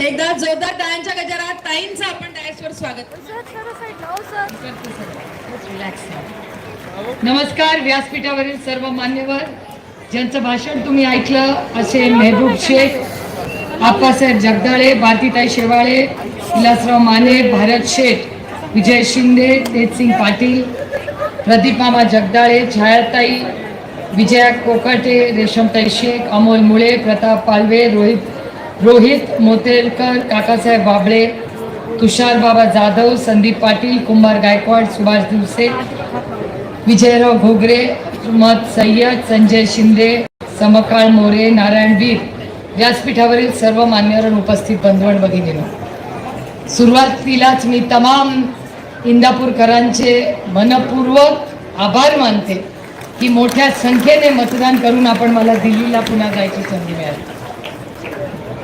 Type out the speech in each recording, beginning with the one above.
एकदा जोरदार टाळ्यांच्या गजरात टाईमचं आपण डायसवर स्वागत. नमस्कार व्यासपीठावरील सर्व मान्यवर ज्यांचं भाषण तुम्ही ऐकलं असे मेहबूब शेख आप्पासाहेब जगदाळे भारतीताई शेवाळे विलासराव माने भारत शेठ विजय शिंदे तेजसिंग पाटील प्रदीपामा जगदाळे छायाताई विजया कोकाटे रेशमताई शेख अमोल मुळे प्रताप पालवे रोहित रोहित मोतेलकर काकासाहेब बाबळे तुषार बाबा जाधव संदीप पाटील कुंभार गायकवाड सुभाष दिवसे विजयराव घोगरे मत सय्यद संजय शिंदे समकाळ मोरे नारायण वीर व्यासपीठावरील सर्व मान्यवर उपस्थित बंधुवण भगिनीनो. सुरुवातीलाच मी तमाम इंदापूरकरांचे मनपूर्वक आभार मानते की मोठ्या संख्येने मतदान करून आपण मला दिल्लीला पुन्हा जायची संधी मिळाली.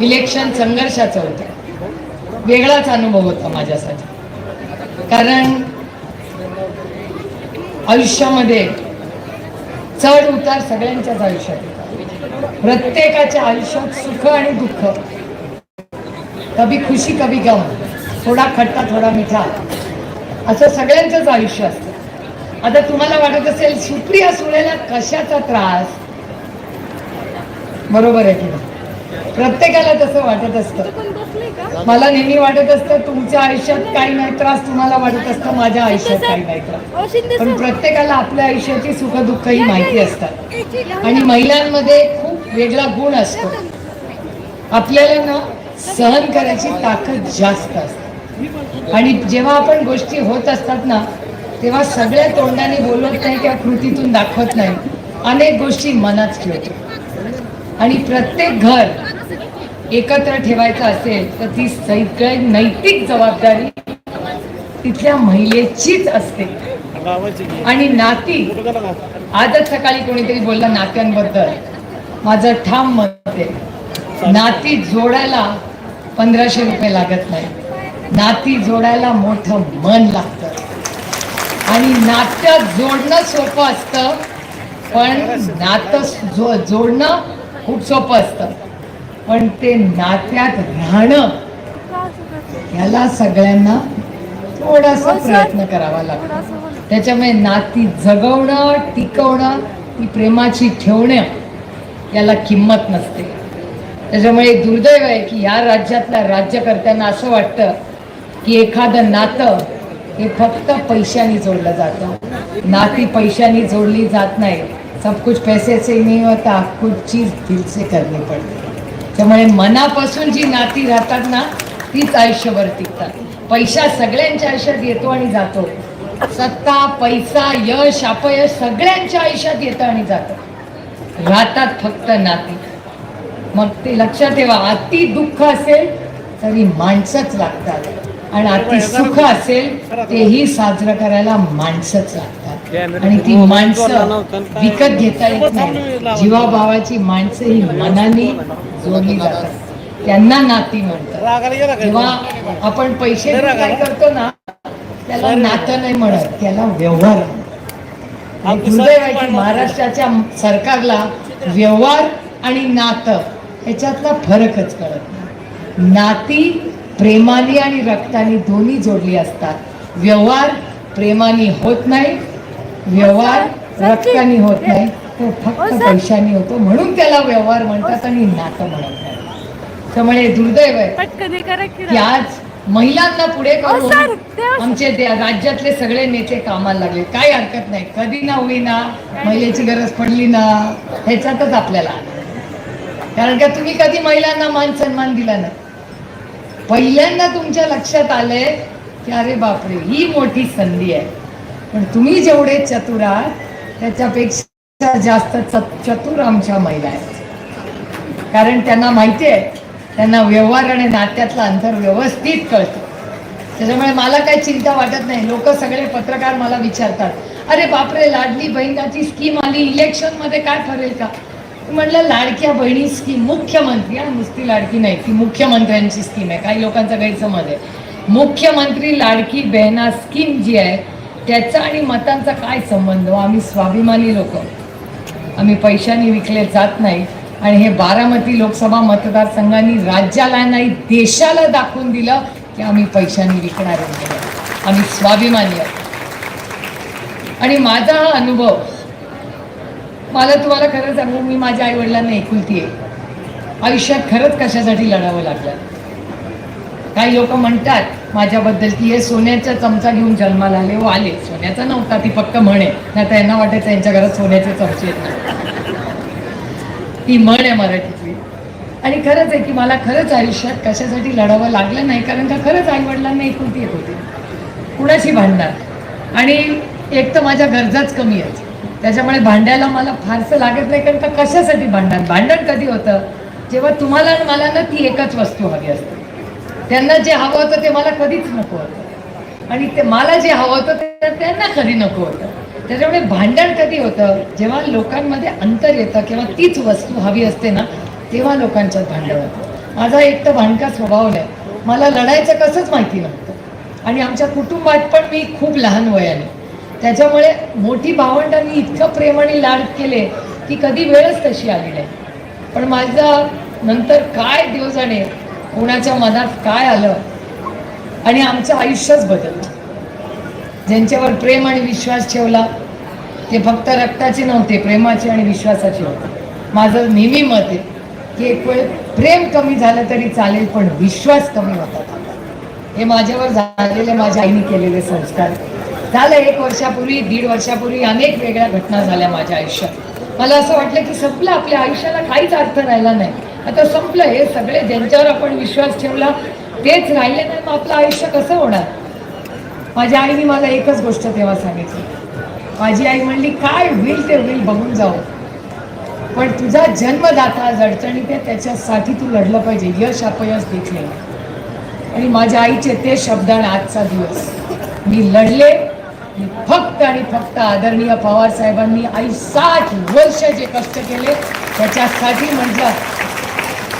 इलेक्शन संघर्षाचं होतं. वेगळाच अनुभव होता माझ्यासाठी. कारण आयुष्यामध्ये चढ उतार सगळ्यांच्याच आयुष्यात प्रत्येकाच्या आयुष्यात सुख आणि दुःख. कभी खुशी कभी गम. थोडा खट्टा थोडा मिठा. असं सगळ्यांचंच आयुष्य असतं. आता तुम्हाला वाटत असेल सुप्रिया सुळेला कशाचा त्रास? बरोबर आहे की नाही? प्रत्येकाला तसं वाटत असतं. मला नेहमी वाटत असतं तुमच्या आयुष्यात काही नाही त्रास तुम्हाला वाटत असतं माझ्या आयुष्यात काही नाही त्रास. पण प्रत्येकाला आपल्या आयुष्याची सुखदुःख ही माहिती असतात. आणि महिलांमध्ये खूप वेगळा गुण असतो. आपल्याला ना सहन करायची ताकद जास्त असते. आणि जेव्हा आपण गोष्टी होत असतात ना तेव्हा सगळ्या तोंडाने बोलत नाही किंवा कृतीतून दाखवत नाही. अनेक गोष्टी मनात ठेवतो. आणि प्रत्येक घर एकत्र ठेवायचं असेल तर ती सगळी नैतिक जबाबदारी तिथल्या महिलेचीच असते. आणि नाती आजच सकाळी कोणीतरी बोलला नात्यांबद्दल. माझं ठाम मत आहे. नाती जोडायला पंधराशे रुपये लागत नाही. नाती जोडायला मोठं मन लागतं. आणि नात्यात जोडणं सोपं असतं पण नातं जो जोडणं खूप सोपं असतं. पण ते नात्यात राहणं याला सगळ्यांना थोडासा प्रयत्न करावा लागतो. त्याच्यामुळे नाती जगवणं टिकवणं ती प्रेमाची ठेवणं याला किंमत नसते. त्याच्यामुळे दुर्दैव आहे की या राज्यातल्या राज्यकर्त्यांना असं वाटतं की एखादं नातं हे फक्त पैशाने जोडलं जातं. नाती पैशाने जोडली जात नाही. सब कुछ पैसे से नहीं होता कुछ चीज दिल से करनी पडते त्यामुळे मनापासून जी नाती राहतात ना तीच आयुष्यभर टिकतात. पैसा सगळ्यांच्या आयुष्यात येतो आणि जातो. सत्ता पैसा यश अपयश सगळ्यांच्या आयुष्यात येतं आणि जातं. राहतात फक्त नाती. मग ते लक्षात ठेवा अति दुःख असेल तरी माणसंच लागतात. आणि अति सुख असेल तेही साजरं करायला माणसंच लागतात. आणि ती माणसं विकत घेता येत नाही. जीवाभावाची माणसं ही मनाने जातात. त्यांना नाती म्हणतात. जेव्हा आपण पैसे देऊन काय करतो ना त्याला नातं नाही म्हणत त्याला व्यवहार महाराष्ट्राच्या सरकारला व्यवहार आणि नातं ह्याच्यातला फरकच कळत नाही. नाती प्रेमाने आणि रक्ताने दोन्ही जोडली असतात. व्यवहार प्रेमाने होत नाही व्यवहार रक्ताने होत नाही. तो फक्त पैशाने होतो म्हणून त्याला व्यवहार म्हणतात आणि नातं म्हणत नाही. त्यामुळे दुर्दैव आहे. आज महिलांना पुढे करून आमचे राज्यातले सगळे नेते कामाला लागले. काही हरकत नाही. कधी ना होईना महिलेची गरज पडली ना ह्याच्यातच आपल्याला. कारण का तुम्ही कधी महिलांना मान सन्मान दिला नाही? पहिल्यांदा तुमच्या लक्षात आलंय की अरे बापरे ही मोठी संधी आहे. पण तुम्ही जेवढे चतुर आहात त्याच्यापेक्षा जास्त चतुर आमच्या महिला आहेत. कारण त्यांना माहिती आहे त्यांना व्यवहार आणि नात्यातलं अंतर व्यवस्थित कळतं. त्याच्यामुळे मला काही चिंता वाटत नाही. लोक सगळे पत्रकार मला विचारतात अरे बापरे लाडली बहिणाची स्कीम आली इलेक्शनमध्ये काय ठरेल का? म्हटलं लाडक्या बहिणी स्कीम मुख्यमंत्री हा नुसती लाडकी नाही ती मुख्यमंत्र्यांची स्कीम आहे काही लोकांचा गैरसमज आहे. मुख्यमंत्री लाडकी बहिणा स्कीम जी आहे त्याचा आणि मतांचा काय संबंध? हो, आम्ही स्वाभिमानी लोक. आम्ही पैशाने विकले जात नाही. आणि हे बारामती लोकसभा मतदारसंघाने राज्याला नाही देशाला दाखवून दिलं की आम्ही पैशाने विकणार आम्ही स्वाभिमानी आहोत. आणि माझा हा अनुभव मला तुम्हाला खरं सांगू मी माझ्या आई वडिलांना एकुलती आहे. आयुष्यात खरंच कशासाठी लढावं लागलं? काही लोक म्हणतात माझ्याबद्दल की हे सोन्याचा चमचा घेऊन जन्माला आले. व आले. सोन्याचा नव्हता ती फक्त म्हणे. नाही तर यांना वाटायचं यांच्या घरात सोन्याचे चमचे आहेत ती म्हण आहे मराठीतली. आणि खरंच आहे की मला खरंच आयुष्यात कशासाठी लढावं लागलं नाही कारण का खरंच आईवडिलांना एकुलती येत होती. कुणाशी भांडणार? आणि एक तर माझ्या गरजाच कमी आहेत. त्याच्यामुळे भांडायला मला फारसं लागत नाही कारण का कशासाठी भांडणार? भांडण कधी होतं? जेव्हा तुम्हाला आणि मला ना ती एकच वस्तू हवी असते. त्यांना जे हवं होतं ते मला कधीच नको होतं. आणि ते मला जे हवं होतं ते त्यांना कधी नको होतं. त्याच्यामुळे भांडण कधी होतं? जेव्हा लोकांमध्ये अंतर येतं किंवा तीच वस्तू हवी असते ना तेव्हा लोकांच्यात भांडण होतं. माझा एक तर भांडका स्वभाव नाही. मला लढायचं कसंच माहिती नव्हतं. आणि आमच्या कुटुंबात पण मी खूप लहान वयाने. त्याच्यामुळे मोठी भावंडांनी इतकं प्रेमाने लाड केले की कधी वेळच तशी आली नाही. पण माझं नंतर काय दिवस आणि कुणाच्या मनात काय आलं आणि आमचं आयुष्यच बदललं. ज्यांच्यावर प्रेम आणि विश्वास ठेवला ते फक्त रक्ताचे नव्हते प्रेमाचे आणि विश्वासाचे होते. माझं नेहमी मत आहे की एक वेळ प्रेम कमी झालं तरी चालेल पण विश्वास कमी होता. हे माझ्यावर झालेले माझ्या आईने केलेले संस्कार. झालं एक वर्षापूर्वी दीड वर्षापूर्वी अनेक वेगळ्या घटना झाल्या माझ्या आयुष्यात. मला असं वाटलं की संपलं आपल्या आयुष्याला काहीच अर्थ राहिला नाही. आता संपलं हे सगळे ज्यांच्यावर आपण विश्वास ठेवला तेच राहिले. नाही मग आपलं आयुष्य कसं होणार? माझ्या आईने मला एकच गोष्ट तेव्हा सांगितली. माझी आई म्हणली काय होईल ते होईल बघून जाऊ. पण तुझा जन्मदाता आज अडचणीत आहे त्याच्यासाठी तू लढलं पाहिजे. यश अपयश देखील आणि माझ्या आईचे ते शब्द आणि आजचा दिवस. मी लढले. मी फक्त आणि फक्त आदरणीय पवार साहेबांनी आई साठ वर्ष जे कष्ट केले त्याच्यासाठी म्हटलं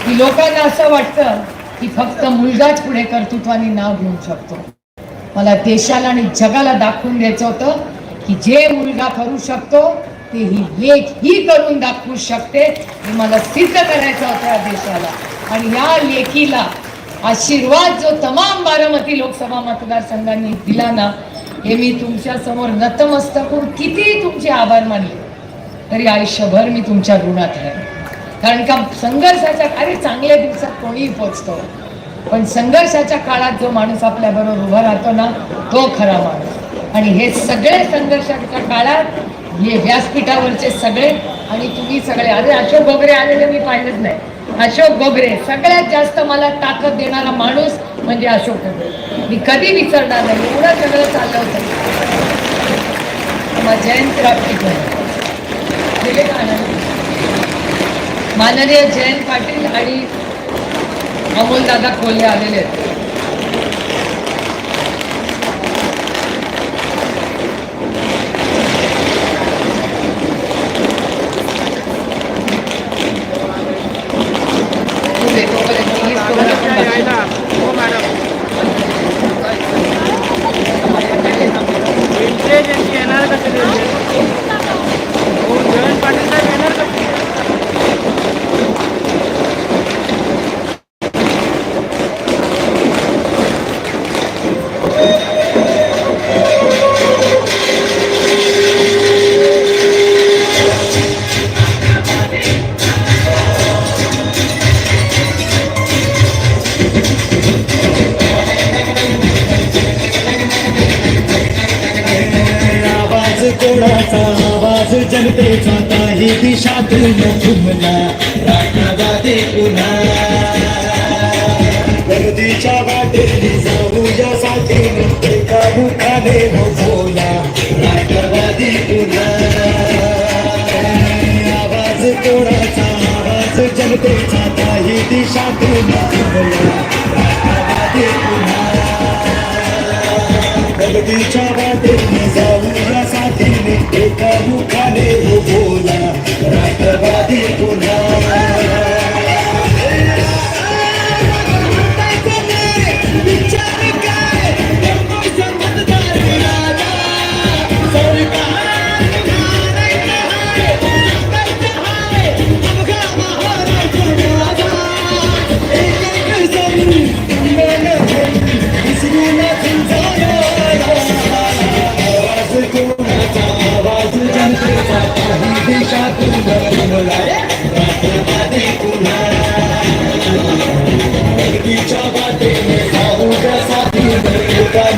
की लोकांना असं वाटतं की फक्त मुलगाच पुढे कर्तृत्वाने नाव घेऊ शकतो. मला देशाला आणि जगाला दाखवून द्यायचं होतं की जे मुलगा करू शकतो ते ही लेख ही करून दाखवू शकते. हे मला सिद्ध करायचं होतं या देशाला. आणि या लेखीला आशीर्वाद जो तमाम बारामती लोकसभा मतदारसंघांनी दिला ना हे मी तुमच्यासमोर नतमस्तक होऊन किती तुमचे आभार मानले तरी आयुष्यभर मी तुमच्या ऋणात आहे कारण का संघर्षाच्या अरे चांगल्या दिवसात कोणीही पोचतो. पण संघर्षाच्या काळात जो माणूस आपल्याबरोबर उभा राहतो ना तो खरा माणूस. आणि हे सगळे संघर्षाच्या काळात हे व्यासपीठावरचे सगळे आणि तुम्ही सगळे अरे अशोक गोगरे आलेले मी पाहिलेच नाही. अशोक गोगरे सगळ्यात जास्त मला ताकद देणारा माणूस म्हणजे अशोक गोगरे. मी कधी विसरणार नाही एवढं सगळं चाललं होतं. मग जयंत रापटी गेले का आनंद? माननीय जयंत पाटील आणि अमोलदादा खोले आलेले आहेत. काही दिशातून घुमला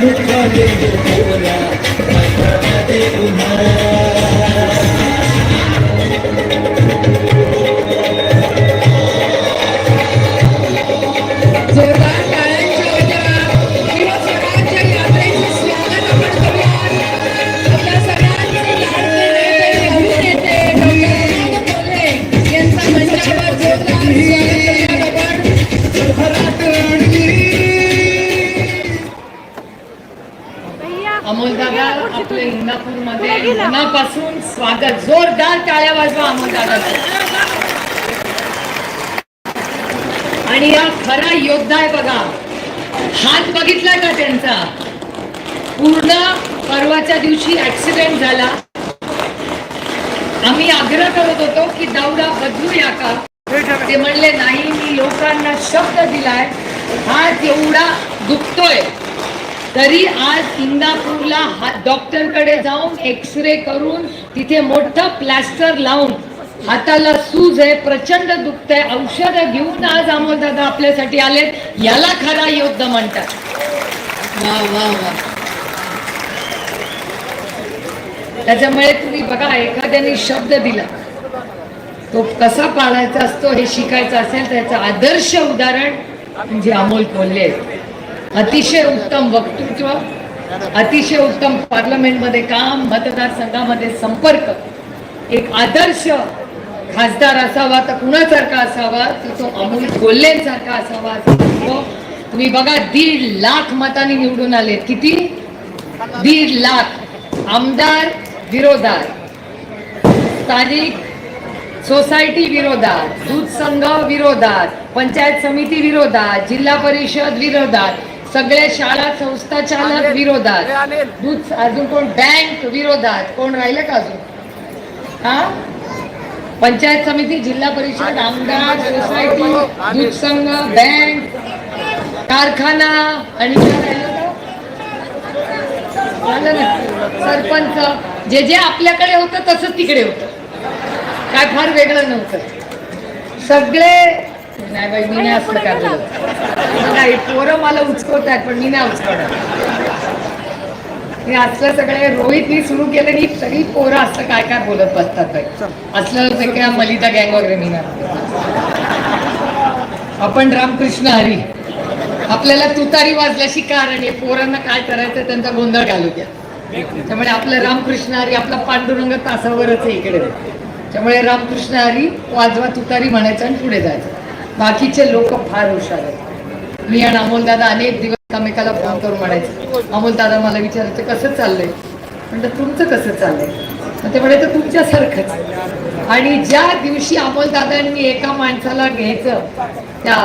Thank you. दुखतोय. तरी आज इंदापूरला हा डॉक्टरकडे जाऊन एक्सरे करून तिथे मोठं प्लॅस्टर लावून हाताला सूज आहे प्रचंड दुखतंय. औषधं घेऊन आज अमोल दादा आपल्यासाठी आलेत. याला खरा योद्ध म्हणतात. वा वा वा. त्याच्यामुळे तुम्ही बघा एखाद्याने शब्द दिला. तो कसा पाळायचा असतो हे शिकायचं असेल त्याचं आदर्श उदाहरण म्हणजे अमोल कोल्हे. आहेत. अतिशय उत्तम वक्तृत्व अतिशय उत्तम पार्लमेंटमध्ये काम मतदारसंघामध्ये संपर्क. एक आदर्श खासदार असावा तर कुणासारखा असावा तर तो अमोल कोल्हेंसारखा असावा तुम्ही बघा दीड लाख मतांनी निवडून आले. किती? दीड लाख. आमदार विरोधात. स्थानिक सोसायटी विरोधात. दूध संघ विरोधात. पंचायत समिती विरोधात. जिल्हा परिषद विरोधात. सगळ्या शाळा संस्था चालक विरोधात. दूध अजून कोण? बँक विरोधात. कोण राहिलं का अजून? हा? पंचायत समिती जिल्हा परिषद आमदार सोसायटी दूध संघ बँक कारखाना आणि सरपंच. जे जे आपल्याकडे होतं तसंच तिकडे होतं. काय फार वेगळं नव्हतं. सगळे नाही बाई मी नाही असलं काय बोलत नाही पोरं मला उचकवत आहेत पण मी नाही उचकवणार. हे असलं सगळे रोहितनी सुरू केलं की सगळी पोरं असलं काय काय बोलत बसतात बाई. असलं सगळ्या मलिता गँग वगैरे मी नाही आपण रामकृष्ण हरी. आपल्याला तुतारी वाजल्याशी कारण आहे पोरांना काय करायचं त्यांचा गोंधळ घालू द्या. त्यामुळे आपलं रामकृष्ण हरी आपला पांडुरंग तासावरच आहे इकडे. त्यामुळे रामकृष्ण हरी वाजवा तुतारी म्हणायचं आणि पुढे जायचं. बाकीचे लोक फार हुशार आहेत. मी आणि अमोल दादा अनेक दिवस एकमेकाला फोन करून म्हणायचं. अमोल दादा मला विचारायचं कसं चाललंय? म्हणलं तुमचं कसं चाललंय? मग ते म्हणायचं तुमच्यासारखंच. आणि ज्या दिवशी अमोल दादांनी एका माणसाला घ्यायचं त्या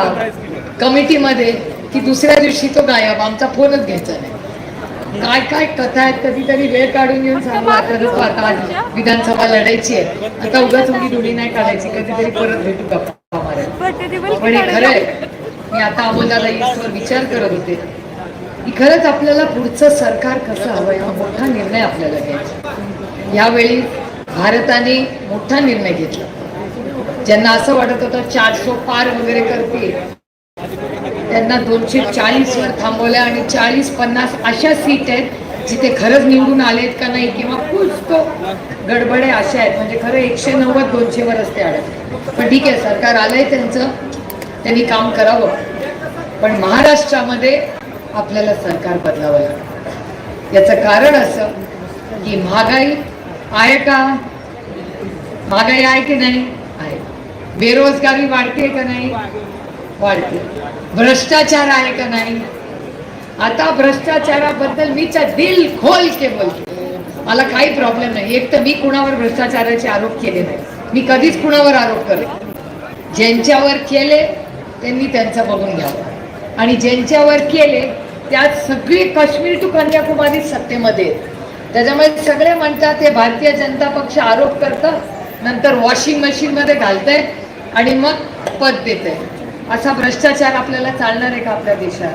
कमिटीमध्ये की दुसऱ्या दिवशी तो गायब आमचा फोनच घ्यायचा नाही. काय काय कथा आहेत कधीतरी वेळ काढून येऊन सांगू आता विधानसभा लढायची आहे. आता उगाच उडी दुडी नाही काढायची कधीतरी परत भेटू मारायला पण हे खरं आहे मी आता अमोलदादा ईश्वर विचार करत होते. की खरंच आपल्याला पुढचं सरकार कसं हवं हा मोठा निर्णय आपल्याला घ्यायचा यावेळी भारताने मोठा निर्णय घेतला. ज्यांना असं वाटत होतं चारशे पार वगैरे करतील त्यांना दोनशे चाळीस वर थांबवलं आणि चाळीस पन्नास अशा सीट आहेत जिथे खरंच निवडून आलेत का नाही किंवा कुछ तो गडबडे अशा आहेत. म्हणजे खरं एकशे नव्वद दोनशे वर असते अडत पण ठीक आहे सरकार आलंय त्यांचं. त्यांनी काम करावं. पण महाराष्ट्रामध्ये आपल्याला सरकार बदलावं लागतं याचं कारण असं की महागाई आहे का? महागाई आहे की नाही? आहे. बेरोजगारी वाढते का नाही? वाढते. भ्रष्टाचार आहे का नाही? आता भ्रष्टाचाराबद्दल मी दिल खोल के बोलते. मला काही प्रॉब्लेम नाही. एक तर मी कुणावर भ्रष्टाचाराचे आरोप केले नाही? मी कधीच कुणावर आरोप करत ज्यांच्यावर केले त्यांनी त्यांचा बघून घ्यावं. आणि ज्यांच्यावर केले त्यात सगळी काश्मीर टू कन्याकुमारी सत्तेमध्ये त्याच्यामुळे सगळे म्हणतात हे भारतीय जनता पक्ष आरोप करतं नंतर वॉशिंग मशीन मध्ये घालतंय आणि मग पद देते असा भ्रष्टाचार आपल्याला चालणार आहे का आपल्या देशात?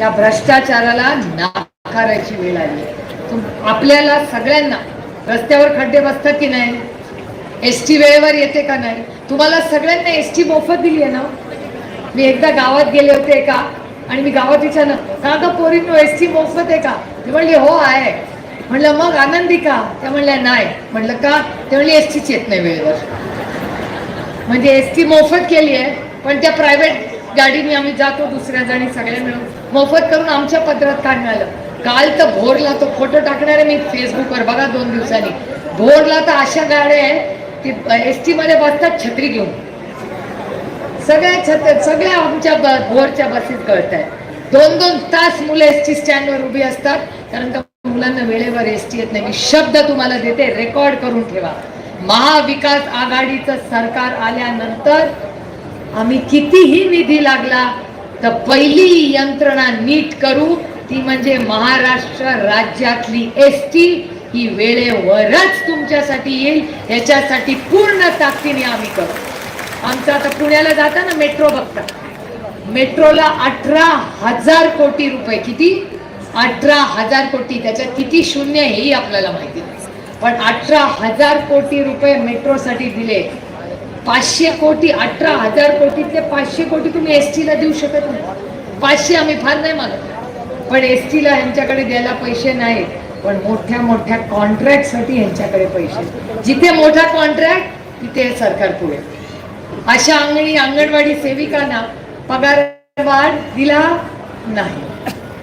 या भ्रष्टाचाराला नाकारायची वेळ आली. आहे. आपल्याला सगळ्यांना रस्त्यावर खड्डे बसतात की नाही? एस टी वेळेवर येते का नाही? तुम्हाला सगळ्यांना एस टी मोफत दिली आहे ना? मी एकदा गावात गेले होते एका आणि मी गावात विचारलं का ग पोरींनो एस टी मोफत आहे का? ते म्हणले हो आहे. म्हणलं मग आनंदी का? त्या म्हणल्या नाही. म्हणलं का? ते म्हणले एस टीच येत नाही वेळेवर. म्हणजे एस टी मोफत केली आहे पण त्या प्रायव्हेट गाडीने आम्ही जातो दुसऱ्या जणी सगळ्या मिळून. मोफत करून आमच्या पत्रात काय मिळालं. काल तर भोरला तो फोटो टाकणार आहे मी फेसबुकवर बघा दोन दिवसांनी. भोरला तर अशा गाड्या आहेत की एस टी मध्ये बसतात छत्री घेऊन. सगळ्या छत सगळ्या आमच्या ब- भोरच्या बसेस कळत आहेत दोन दोन तास मुलं एस टी स्टँडवर उभी असतात. कारण का मुलांना वेळेवर एस टी येत नाही. मी शब्द तुम्हाला देते रेकॉर्ड करून ठेवा. महाविकास आघाडीचं सरकार आल्यानंतर आम्ही कितीही निधी लागला तर पहिली यंत्रणा नीट करू. ती म्हणजे महाराष्ट्र राज्यातली एस टी ही वेळेवरच तुमच्यासाठी येईल याच्यासाठी पूर्ण ताकदीने आम्ही करू. आमचं आता पुण्याला जाताना मेट्रो बघता. मेट्रोला अठरा हजार कोटी रुपये किती? अठरा हजार कोटी त्याच्यात किती शून्य हेही आपल्याला माहिती नाही. पण अठरा हजार कोटी रुपये मेट्रोसाठी दिले. पाचशे कोटी अठरा हजार कोटीतले पाचशे कोटी तुम्ही एस टीला देऊ शकत नाही. पाचशे आम्ही फार नाही मागत. पण एस टीला यांच्याकडे द्यायला पैसे नाहीत. पण मोठ्या मोठ्या कॉन्ट्रॅक्टसाठी यांच्याकडे पैसे. जिथे मोठा कॉन्ट्रॅक्ट तिथे सरकार पुढे. अशा अंगणी अंगणवाडी सेविकांना पगार वाढ दिला नाही.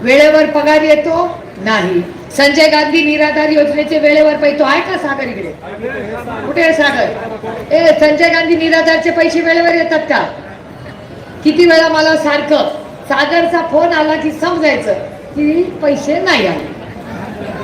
वेळेवर पगार येतो नाही. संजय गांधी निराधार योजनेचे वेळेवर पैसे तो आहे का सागर इकडे? कुठे आहे सागर? ए संजय गांधी निराधारचे पैसे वेळेवर येतात का? किती वेळा मला सारखं सागरचा फोन आला की समजायचं की पैसे नाही आले.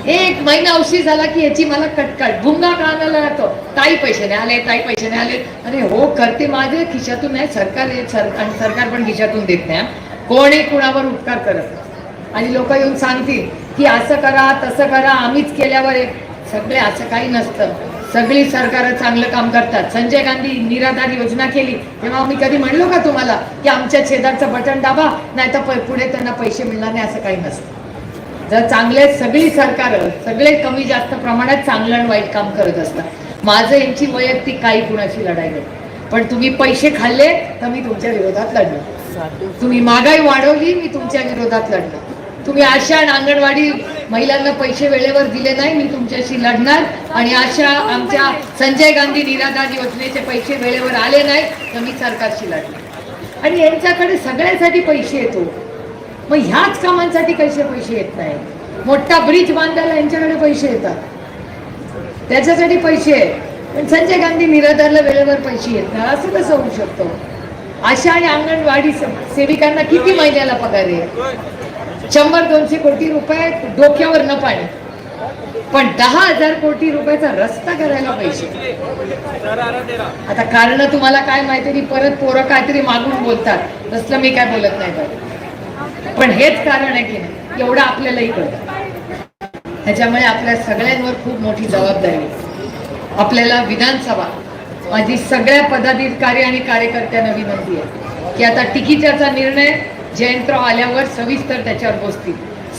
एक महिना उशीर झाला की याची मला कटकट. भुंगा कानाला राहतो. ताई पैसे नाही आले ताई पैसे नाही आले अरे हो करते माझे. खिशातून नाही सरकार आणि सरकार पण खिशातून देत नाही कोणी कुणावर उपकार करत? नाही. आणि लोक येऊन सांगतील की असं करा तसं करा आम्हीच केल्यावर एक. सगळे असं काही नसतं. सगळी सरकार चांगलं काम करतात. संजय गांधी निराधार योजना केली. तेव्हा आम्ही कधी म्हणलो का तुम्हाला की आमच्या छेदाचं बटन दाबा नाही तर पुढे त्यांना पैसे मिळणार नाही असं काही नसतं. जर चांगले सगळी सरकार सगळे कमी जास्त प्रमाणात चांगलं आणि वाईट काम करत असतात. माझं यांची वैयक्तिक काही कुणाची लढाई नाही. पण तुम्ही पैसे खाल्ले तर मी तुमच्या विरोधात लढलो. तुम्ही महागाई वाढवली मी तुमच्या विरोधात लढलो. तुम्ही आशा आणि अंगणवाडी महिलांना पैसे वेळेवर दिले नाही मी तुमच्याशी लढणार. आणि अशा आमच्या संजय गांधी निराधार योजनेचे पैसे वेळेवर आले नाही तर मी सरकारशी लढणार. आणि यांच्याकडे सगळ्यासाठी पैसे येतो. मग ह्याच कामांसाठी कसे पैसे येत नाही? मोठा ब्रिज बांधायला यांच्याकडे पैसे येतात. त्याच्यासाठी पैसे आहेत. पण संजय गांधी निराधारला वेळेवर पैसे येत नाही. असं कसं होऊ शकतो? आशा आणि अंगणवाडी सेविकांना किती महिन्याला पगार आहे? शंभर दोनशे कोटी रुपये डोक्यावर न पाणी. पण दहा हजार कोटी रुपयाचा रस्ता करायला पाहिजे आता कारण तुम्हाला काय माहिती परत पोरं काहीतरी मागून बोलतात. तसलं मी काय बोलत नाही बरं पण हेच कारण आहे की नाही एवढं आपल्यालाही कळत. ह्याच्यामुळे आपल्या सगळ्यांवर खूप मोठी जबाबदारी आहे. आपल्याला विधानसभा माझी सगळ्या पदाधिकारी आणि कार्यकर्त्यांना विनंती आहे की आता तिकिटाचा निर्णय जयंतराव आल्यावर सविस्तर त्याच्यावर बसतील.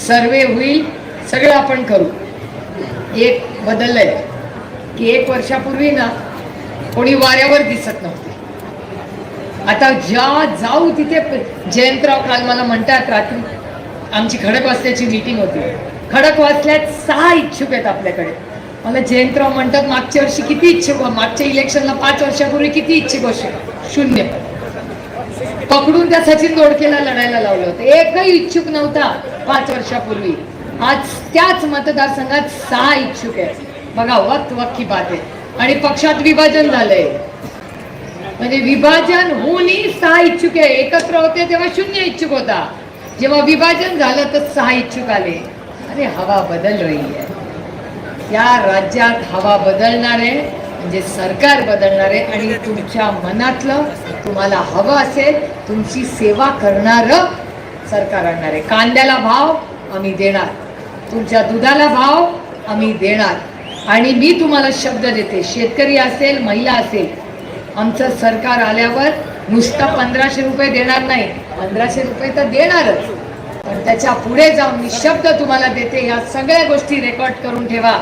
सर्वे होईल सगळं आपण करू. एक बदललंय की एक वर्षापूर्वी ना कोणी वाऱ्यावर दिसत नव्हतं. आता ज्या जाऊ तिथे जयंतराव काल मला म्हणतात रात्री आमची खडक वाचल्याची मीटिंग होती. खडक वाचल्यात सहा इच्छुक आहेत आपल्याकडे. मला जयंतराव म्हणतात मागच्या वर्षी किती इच्छुक मागच्या इलेक्शनला पाच वर्षापूर्वी किती इच्छुक होते? शून्य. पकडून त्या सचिन दोडकेला लढायला लावलं होतं. एकही इच्छुक नव्हता पाच वर्षापूर्वी. आज त्याच मतदारसंघात सहा इच्छुक आहेत. बघा वक्त वक्की बात आहे आणि पक्षात विभाजन झालंय. म्हणजे विभाजन होऊनही सहा इच्छुक आहे. एकत्र होते तेव्हा शून्य इच्छुक होता. जेव्हा विभाजन झालं तर सहा इच्छुक आले. अरे हवा बदल रही आहे या राज्यात हवा बदलणार आहे म्हणजे सरकार बदलणार आहे आणि तुमच्या मनातलं तुम्हाला हवं असेल तुमची सेवा करणारं सरकार आणणार आहे. कांद्याला भाव आम्ही देणार. तुमच्या दुधाला भाव आम्ही देणार. आणि मी तुम्हाला शब्द देते. शेतकरी असेल महिला असेल आमचं सरकार आल्यावर नुसतं पंधराशे रुपये देणार नाही. पंधराशे रुपये तर देणारच. पण त्याच्या पुढे जाऊन मी शब्द तुम्हाला देते या सगळ्या गोष्टी रेकॉर्ड करून ठेवा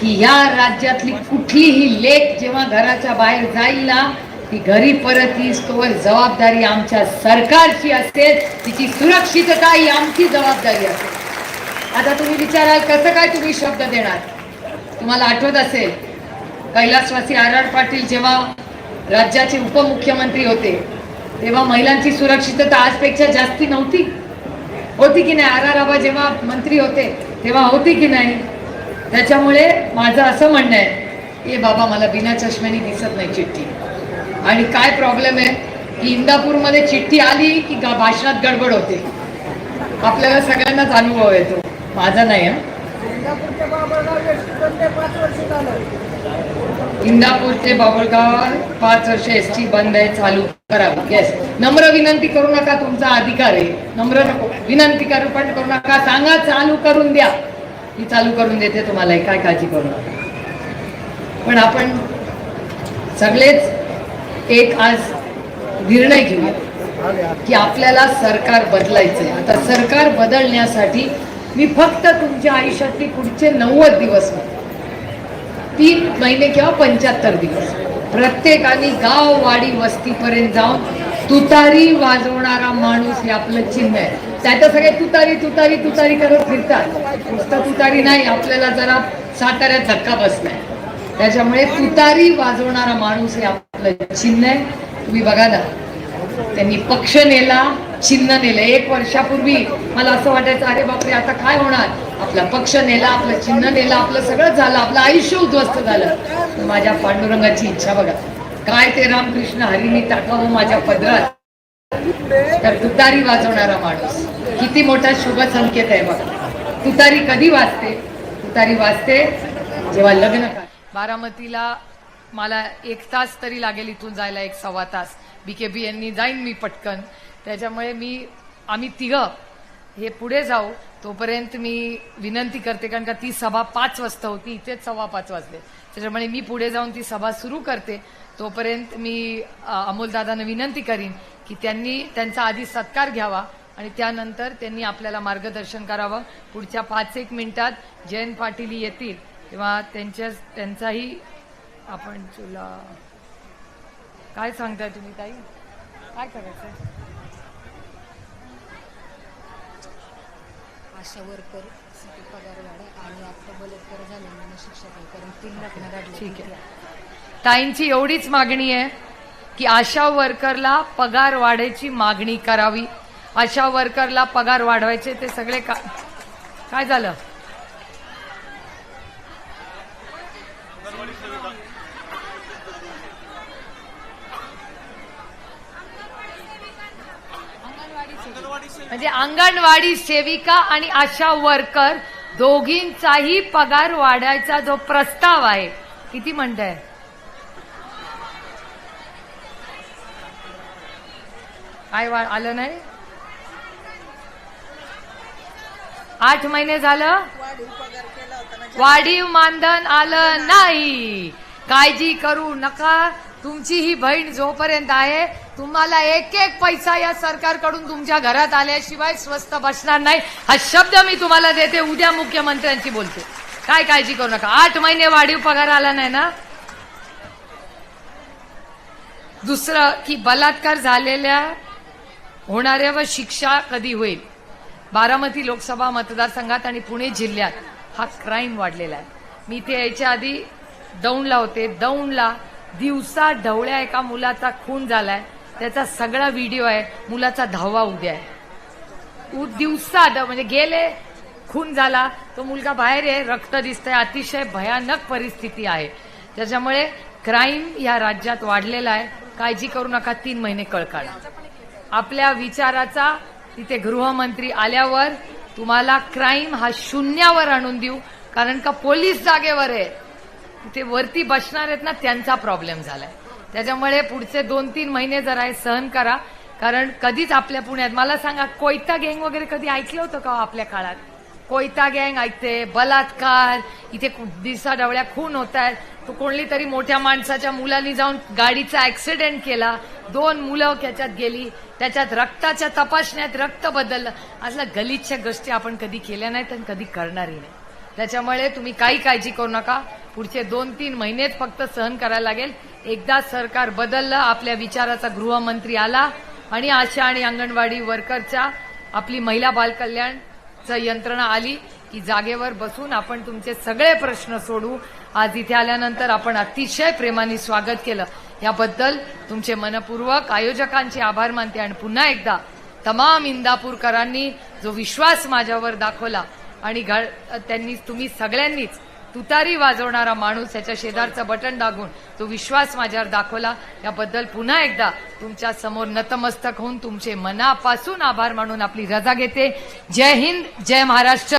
की या राज्यातली कुठलीही लेख जेव्हा घराच्या बाहेर जाईल ना ती घरी परत येईस तोवर जबाबदारी आमच्या सरकारची असेल. तिची सुरक्षितता ही आमची जबाबदारी असेल. आता तुम्ही विचाराल कसं काय तुम्ही शब्द देणार? तुम्हाला आठवत असेल कैलासवासी आर आर पाटील जेव्हा राज्याचे उपमुख्यमंत्री होते. तेव्हा महिलांची सुरक्षितता आजपेक्षा जास्ती नव्हती. होती की नाही? आर आर आबा जेव्हा मंत्री होते तेव्हा होती की नाही? त्याच्यामुळे माझं असं म्हणणं आहे ए बाबा मला बिना चष्म्याने दिसत नाही चिठ्ठी. आणि काय प्रॉब्लेम आहे? की इंदापूरमध्ये चिठ्ठी आली की भाषणात गडबड होते. आपल्याला सगळ्यांनाच अनुभव येतो. माझा नाही हं. इंदापूर ते बाबळगाव पाच वर्ष एस टी बंद आहे चालू करावी. येस नम्र विनंती करू नका तुमचा अधिकार आहे. नम्र नको. विनंती करू पण करू नका सांगा चालू करून द्या. मी चालू करून देते तुम्हाला काय काळजी करू नका. पण आपण सगळेच एक आज निर्णय घेऊया की आपल्याला सरकार बदलायचंय. आता सरकार बदलण्यासाठी मी फक्त तुमच्या आयुष्यातली पुढचे नव्वद दिवस म्हणते. तीन महिने किंवा पंच्याहत्तर दिवस. प्रत्येकाने गाव वाडी वस्तीपर्यंत जाऊन तुतारी वाजवणारा माणूस हे आपलं चिन्ह आहे. त्यात सगळे तुतारी तुतारी तुतारी करत फिरतात. नुसतं तुतारी नाही आपल्याला जरा साताऱ्यात धक्का बसलाय. त्याच्यामुळे तुतारी वाजवणारा माणूस हे आपलं चिन्ह आहे. तुम्ही बघा ना त्यांनी पक्ष नेला चिन्ह नेलं. एक वर्षापूर्वी मला असं वाटायचं अरे बापरे आता काय होणार? आपला पक्ष नेला आपलं चिन्ह नेलं आपलं सगळं झालं आपलं आयुष्य उद्ध्वस्त झालं. माझ्या पांडुरंगाची इच्छा बघा. काय ते रामकृष्ण हरीने टाकावं माझ्या पदरात? तर तुतारी वाजवणारा माणूस. किती मोठा शुभ संकेत आहे बघा. तुतारी कधी वाजते? तुतारी वाजते जेव्हा लग्न बारामतीला मला एक तास तरी लागेल इथून जायला एक सव्वा तास. बीकेबी यांनी जाईन मी पटकन. त्याच्यामुळे मी आम्ही तिघं हे पुढे जाऊ. तोपर्यंत मी विनंती करते कारण का ती सभा पाच वाजता होती इथेच सव्वा पाच वाजले. त्याच्यामुळे मी पुढे जाऊन ती सभा सुरू करते. तोपर्यंत मी अमोलदादांना विनंती करीन की त्यांनी त्यांचा आधी सत्कार घ्यावा आणि त्यानंतर त्यांनी आपल्याला मार्गदर्शन करावं. पुढच्या पाच एक मिनिटात जयंत पाटील येतील. तेव्हा त्यांच्या त्यांचाही आपण तुला काय सांगताय तुम्ही ताई? काय करायचं आशा पगार वाढ आणि बलात्कार शिक्षकांकडून तीन काढले ठीक आहे? ताईंची एवढीच मागणी आहे की आशा वर्करला पगार वाढायची मागणी करावी. आशा वर्करला पगार वाढवायचे ते सगळे का काय झालं? म्हणजे अंगणवाडी सेविका आणि आशा वर्कर दोघींचाही पगार वाढायचा जो प्रस्ताव आहे किती म्हणताय? काय वा- आलं नाही? आठ महिने झालं? वाढीव मानधन आलं नाही. काळजी करू नका. तुमची ही बहीण जोपर्यंत आहे तुम्हाला एक एक पैसा या सरकारकडून तुमच्या घरात आल्याशिवाय स्वस्त बसणार नाही. हा शब्द मी तुम्हाला देते उद्या मुख्यमंत्र्यांची बोलते. काय काळजी करू नका. आठ महिने वाढीव पगार आला नाही ना? दुसरं की बलात्कार झालेल्या होणाऱ्या व शिक्षा कधी होईल? बारामती लोकसभा मतदारसंघात आणि पुणे जिल्ह्यात हा क्राईम वाढलेला आहे. मी इथे यायच्या आधी दौंडला होते. दौंडला दिवसा ढवळ्या एका मुलाचा खून झालाय. त्याचा सगळा व्हिडिओ आहे. मुलाचा धावा उद्या आहे. दिवसात दिवसा म्हणजे गेले खून झाला तो मुलगा बाहेर आहे रक्त दिसतंय अतिशय भयानक परिस्थिती आहे. त्याच्यामुळे क्राईम या राज्यात वाढलेला आहे. काळजी करू नका तीन महिने कळकाळा. आपल्या विचाराचा तिथे गृहमंत्री आल्यावर तुम्हाला क्राईम हा शून्यावर आणून देऊ. कारण का पोलीस जागेवर आहे. तिथे वरती बसणार आहेत ना त्यांचा प्रॉब्लेम झालाय. त्याच्यामुळे पुढचे दोन तीन महिने जरा हे सहन करा. कारण कधीच आपल्या पुण्यात मला सांगा कोयता गँग वगैरे कधी ऐकलं होतं का हो आपल्या काळात? कोयता गँग ऐकते बलात्कार इथे दिसा डवळ्या खून होत आहेत. तो कोणली तरी मोठ्या माणसाच्या मुलांनी जाऊन गाडीचा ऍक्सिडेंट केला. दोन मुलं त्याच्यात गेली. त्याच्यात रक्ताच्या तपासण्यात रक्त बदललं. असल्या गलिच्छ गोष्टी आपण कधी केल्या नाहीत आणि कधी करणारही नाही. त्याच्यामुळे तुम्ही काही काळजी करू नका. पुढचे दोन तीन महिनेच फक्त सहन करायला लागेल. एकदा सरकार बदललं आपल्या विचाराचा गृहमंत्री आला आणि आशा आणि अंगणवाडी वर्करच्या आपली महिला बालकल्याणचं यंत्रणा आली की जागेवर बसून आपण तुमचे सगळे प्रश्न सोडू. आज इथे आल्यानंतर आपण अतिशय प्रेमाने स्वागत केलं. याबद्दल तुमचे मनपूर्वक आयोजकांचे आभार मानते आणि पुन्हा एकदा तमाम इंदापूरकरांनी जो विश्वास माझ्यावर दाखवला आणि घर त्यांनी तुम्ही सगळ्यांनीच तुतारी वाजवणारा माणूस याच्या शेजारचं बटन दागून तो विश्वास माझ्यावर दाखवला. याबद्दल पुन्हा एकदा तुमच्यासमोर नतमस्तक होऊन तुमचे मनापासून आभार मानून आपली रजा घेते. जय हिंद जय महाराष्ट्र.